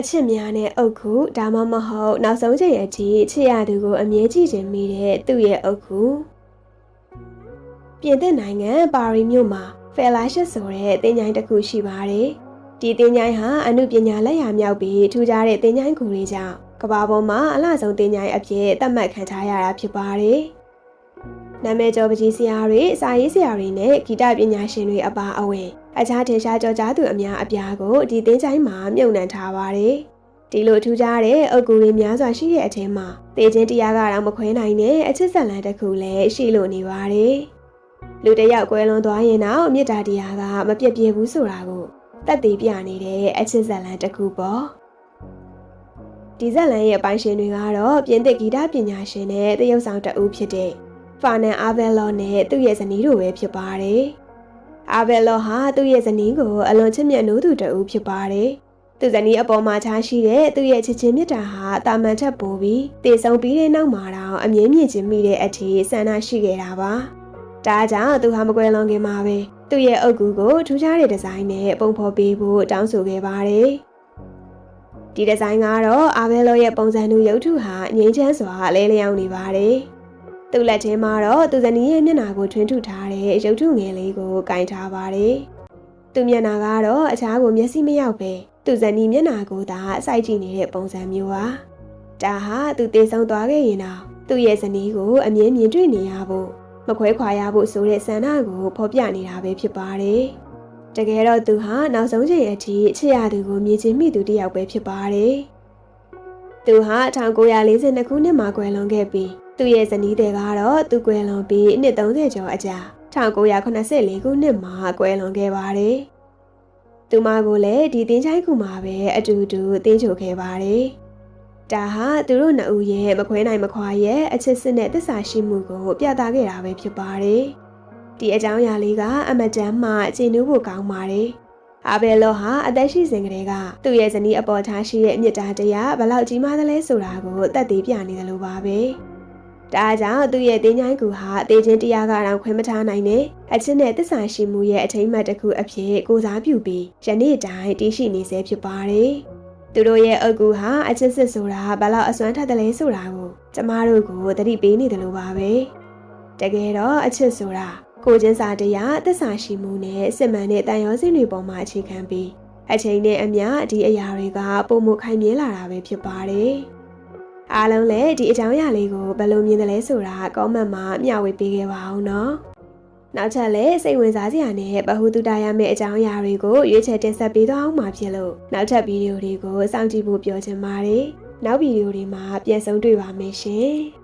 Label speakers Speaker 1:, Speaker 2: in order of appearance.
Speaker 1: အချစ်များနဲ့အုပ်ခုဒါမှမဟုတ်နောက်ဆုံးချိန်အထိချစ်ရသူကိုအမြဲကြည့်ခြင်းမိတဲ့သူ့ရဲ့အုပ်ခုပြင်သစ်နိုင်ငံပါရီမြို့မှာ Fellowship ဆိုတဲ့သင်ချိုင်းတစ်ခုရှိပါတယ်။ဒီသင်ချိုင်းဟာအမှုပညာလက်ရာမြောက်ပြီးထူးခြားတဲ့သင်ချိုင်းခုတွေကြောင့်ကမ္ဘာပေါ်မှာအလားဆုံးသင်ချိုင်းအဖြစ်သတ်မှတ်ခံထားရတာဖြစ်ပါတယ်။နာမည်ကျော်ပကြီးဆရာတွေ၊စာရေးဆရာတွေနဲ့ဂီတပညာရှင်တွေအပါအဝင် အခြားထင်ရှားကြော်ကြားသူအများအပြားကိုဒီသင်းချိုင်းမှာမြုပ်နှံထားပါတယ်။ဒီလိုထူးခြားတဲ့အုတ်ဂူတွေများစွာရှိတဲ့အထက်မှာတေချင်းတရားကတော့မခွဲနိုင်တဲ့အချစ်ဆက်လန်တစ်ခုလည်းရှိလို့နေပါတယ်။လူတစ်ယောက်ကွဲလွန်သွားရင်တော့မေတ္တာတရားကမပြတ်ပြဲဘူးဆိုတာကိုတက်သေးပြနေတဲ့အချစ်ဆက်လန်တစ်ခုပေါ့။ဒီဇက်လန်ရဲ့ပိုင်ရှင်တွေကတော့ပြင်သစ်ဂီတပညာရှင်နဲ့သရုပ်ဆောင်တအူးဖြစ်တဲ့ဖာနန်အာဗယ်လောနဲ့သူ့ရဲ့ဇနီးတို့ပဲဖြစ်ပါတယ်။ အာဘယ်လောဟာသူ့ရဲ့ဇနီးကိုအလွန်ချစ်မြတ်နိုးသူတဦးဖြစ်ပါတယ်။သူဇနီးအပေါ်မှာချားရှိတဲ့သူ့ရဲ့ချစ်ချင်းမြတ်တာဟာတာမန်ထက်ပိုပြီးတည်ဆုံပြီးတဲ့နောက်မှာတော့အမြင့်မြင့်ချင်းမိတဲ့အထိဆန္ဒရှိခဲ့တာပါ။ဒါကြောင့်သူဟာမကွယ်လွန်ခင်မှာပဲသူ့ရဲ့အုပ်ကူကိုထူးခြားတဲ့ဒီဇိုင်းနဲ့ပုံဖော်ပေးဖို့တောင်းဆိုခဲ့ပါတယ်။ဒီဒီဇိုင်းကတော့အာဘယ်လောရဲ့ပုံစံတူရုပ်ထုဟာငြိမ်းချမ်းစွာလဲလျောင်းနေပါတယ်။သူ့လက်ထဲမှာတော့သူဇနီးရဲ့မျက်နှာကိုထွင်းထုထား တဲ့ရုပ်ထုငယ်လေးကိုကင်ထားပါတယ်။သူမျက်နှာကတော့အခြားကိုမျက်စိမရောက်ပဲသူဇနီးမျက်နှာကိုသာစိုက်ကြည့်နေတဲ့ပုံစံမျိုးပါ။ဒါဟာသူတေဆုံးသွားခဲ့ရင်တော့သူ့ရဲ့ဇနီးကိုအမြင်မြင်တွေ့နေရဖို့မခွဲခွာရဖို့ဆိုတဲ့ဆန္ဒကိုဖော်ပြနေတာပဲဖြစ်ပါတယ်။တကယ်တော့သူဟာနောက်ဆုံးချိန်အထိချစ်ရသူကိုမြင်ချင်းမိသူတစ်ယောက်ပဲဖြစ်ပါတယ်။သူဟာ1942ခုနှစ်မှာကွယ်လွန်ခဲ့ပြီးသူ့ရဲ့ဇနီးတဲ့ကတော့သူကွယ်လွန်ပြီးနှစ်30ကျော်အကြာ 1984ခုနှစ်မှာကွယ်လွန်ခဲ့ပါတယ်။သူမကိုလည်းဒီတင်းချိုင်းခုမှာပဲအတူတူတင်းချိုခဲ့ပါတယ်။ဒါဟာသူတို့နှစ်ဦးရဲ့မခွဲနိုင်မခွာရဲ့အချစ်စစ်နဲ့သစ္စာရှိမှုကို ပြသခဲ့တာပဲဖြစ်ပါတယ်။ဒီအကြောင်းအရာလေးကအမတန်မှအခြေနူးဖို့ကောင်းပါတယ်။အာဘယ်လောဟာအသက်ရှိစဉ်ကတည်းကသူ့ရဲ့ဇနီးအပေါ်ထားရှိတဲ့မြစ်တာတရားဘလောက်ကြီးမားသလဲဆိုတာကိုသက်သေပြနေတယ်လို့ပါပဲ။ ဒါကြောင့်သူ့ရဲ့တင်းញိုင်းကူဟာအသေးချင်းတရားကတော့ခွင့်မထားနိုင်နဲ့အချစ်နဲ့တစ္ဆာရှိမှုရဲ့အထိမ့်မှတ်တစ်ခုအဖြစ်ကိုစားပြုပြီးယနေ့တိုင်းတည်ရှိနေစေဖြစ်ပါတယ်။သူတို့ရဲ့အကူဟာအချစ်စစ်ဆိုတာဘလောက်အစွမ်းထက်တယ်လဲဆိုတာကိုကျမတို့ကိုသတိပေးနေတယ်လို့ပါပဲ။တကယ်တော့အချစ်ဆိုတာကိုချင်းစာတရားတစ္ဆာရှိမှုနဲ့စစ်မှန်တဲ့တန်ရောစင်းတွေပေါ်မှာအခြေခံပြီးအချိန်နဲ့အမျှဒီအရာတွေကပုံမှုခိုင်မြဲလာတာပဲဖြစ်ပါတယ်။ အားလုံးလည်းဒီအကြောင်းအရာလေးကိုဘယ်လိုမြင်တယ်လဲဆိုတာကောမန့်မှာမျှဝေပေးခဲ့ပါအောင်နော်။နောက်ထပ်လည်းစိတ်ဝင်စားစရာနဲ့ဗဟုသုတရမယ့်အကြောင်းအရာတွေကိုရွေးချယ်တင်ဆက်ပေးသွားအောင်မှာဖြစ်လို့နောက်ထပ်ဗီဒီယိုတွေကိုစောင့်ကြည့်ဖို့ပြောချင်ပါတယ်။နောက်ဗီဒီယိုတွေမှာပြန်ဆုံတွေ့ပါမယ်ရှင်။